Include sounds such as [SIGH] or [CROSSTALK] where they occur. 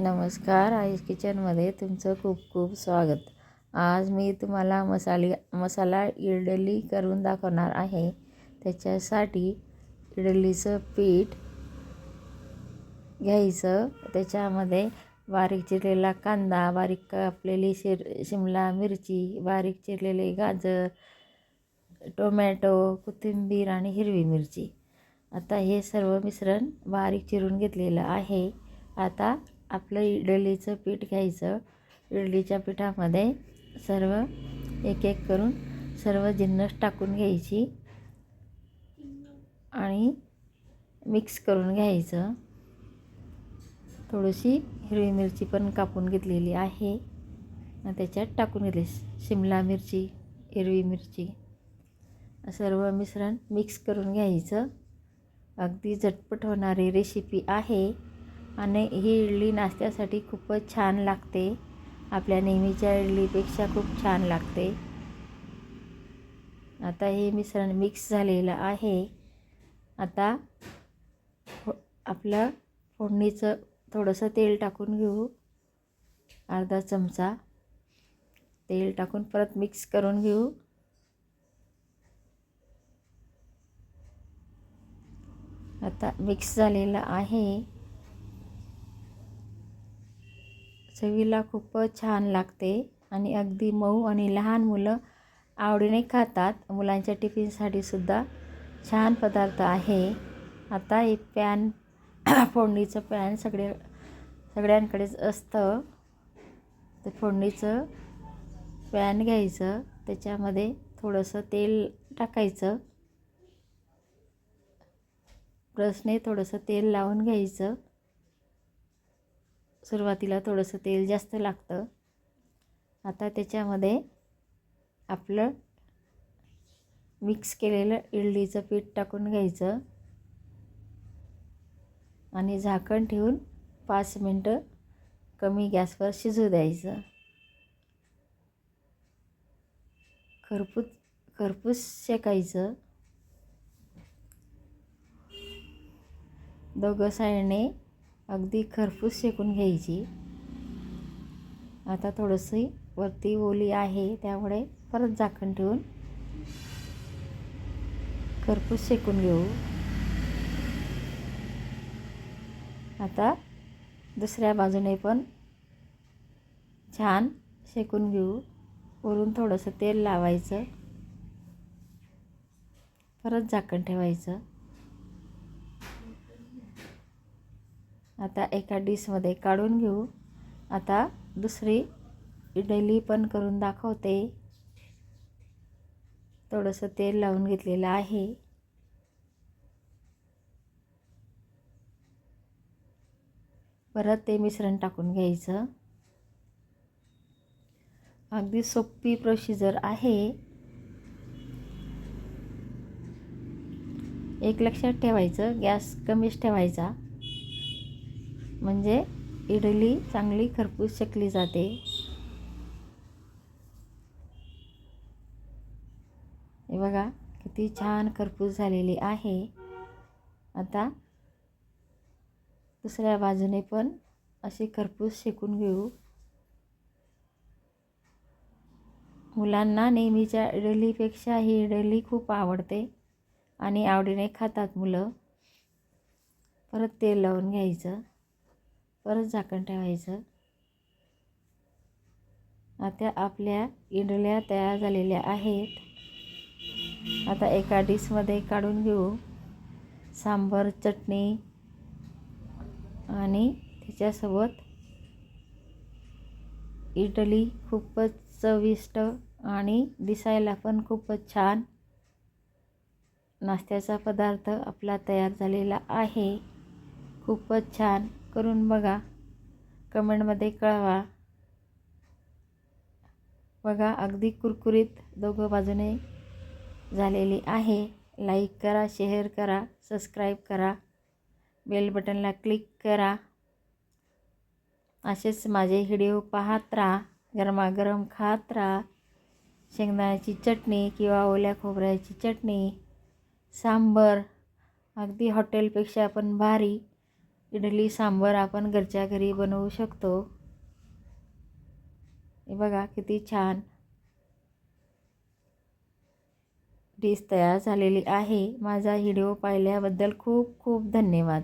नमस्कार आईस किचनमध्ये तुमचं खूप खूप स्वागत. आज मी तुम्हाला मसाले मसाला इडली करून दाखवणार आहे. त्याच्यासाठी इडलीचं पीठ घ्यायचं. त्याच्यामध्ये बारीक चिरलेला कांदा बारीक कापलेली शिर शिमला मिरची बारीक चिरलेले गाजर टोमॅटो कोथिंबीर आणि हिरवी मिरची. आता हे सर्व मिश्रण बारीक चिरून घेतलेलं आहे. आता आपलं इडलीचं पीठ घ्यायचं. इडलीच्या पिठामध्ये सर्व एक एक करून सर्व जिन्नस टाकून घ्यायची. आणि मिक्स करून घ्यायचं. थोडीशी हिरवी मिरची पण कापून घेतलेली आहे. त्याच्यात टाकून घेतली. शिमला मिरची हिरवी मिरची. सर्व मिश्रण मिक्स करून घ्यायचं. अगदी झटपट होणारी रेसिपी आहे. आणि ही इडली नाश्त्यासाठी खूपच छान लागते. आपल्या नेहमीच्या इडलीपेक्षा खूप छान लागते. आता हे मिश्रण मिक्स झालेलं आहे. आता फो आपलं फोडणीचं थोडंसं तेल टाकून घेऊ. अर्धा चमचा तेल टाकून परत मिक्स करून घेऊ. आता मिक्स झालेलं आहे. चवीला खूपच छान लागते आणि अगदी मऊ आणि लहान मुलं आवडीने खातात. मुलांच्या टिफिनसाठी सुद्धा छान पदार्थ आहे. आता एक पॅन [CLEARS THROAT] फोडणीचं पॅन सगळे सगळ्यांकडेच असतं. ते फोडणीचं पॅन घ्यायचं. त्याच्यामध्ये थोडंसं तेल टाकायचं. ब्रशने थोडंसं तेल लावून घ्यायचं. सुरुवातीला थोडंसं तेल जास्त लागतं. आता त्याच्यामध्ये आपलं मिक्स केलेलं इडलीचं पीठ टाकून घ्यायचं. आणि झाकण ठेवून पाच मिनटं कमी गॅसवर शिजू द्यायचं. खरपूस खरपूस शेकायचं. दोघं साईडने अगदी खरपूस शेकून घ्यायची. आता थोडंसं वरती ओली आहे त्यामुळे परत झाकण ठेवून खरपूस शेकून घेऊ. आता दुसऱ्या बाजूने पण छान शेकून घेऊ. वरून थोडंसं तेल लावायचं. परत झाकण ठेवायचं. आता एका डिशमध्ये काढून घेऊ. आता दुसरी इडली पण करून दाखवते. थोडंसं तेल लावून घेतलेलं आहे. परत ते मिश्रण टाकून घ्यायचं. अगदी सोपी प्रोसिजर आहे. एक लक्षात ठेवायचं गॅस कमीच ठेवायचा. म्हणजे इडली चांगली खरपूस शेकली जाते. हे बघा किती छान खरपूस झालेली आहे. आता दुसऱ्या बाजूने पण अशी खरपूस शेकून घेऊ. मुलांना नेहमीच्या इडलीपेक्षा ही इडली खूप आवडते आणि आवडीने खातात मुलं. परत तेल लावून घ्यायचं. परत झाकण ठेवायचं. आता आपल्या इडल्या तयार झालेल्या आहेत. आता एका डिशमध्ये काढून घेऊ. सांबर चटणी आणि त्याच्यासोबत इडली खूपच चविष्ट आणि दिसायला पण खूपच छान. नाश्त्याचा पदार्थ आपला तयार झालेला आहे. खूपच छान. करून बघा. कमेंटमध्ये कळवा. बघा अगदी कुरकुरीत दोघं बाजूने झालेली आहे. लाईक करा शेअर करा सबस्क्राईब करा. बेल बटनला क्लिक करा. असेच माझे व्हिडिओ पाहत राहा. गरमागरम खात राहा. शेंगदाण्याची चटणी किंवा ओल्या खोबऱ्याची चटणी. सांबर. अगदी हॉटेलपेक्षा पण भारी. इडली सांबर आपण घरच्या घरी बनवू शकतो. हे बघा किती छान डिश तयार झालेली आहे. माझा व्हिडिओ पाहिल्याबद्दल खूप खूप धन्यवाद.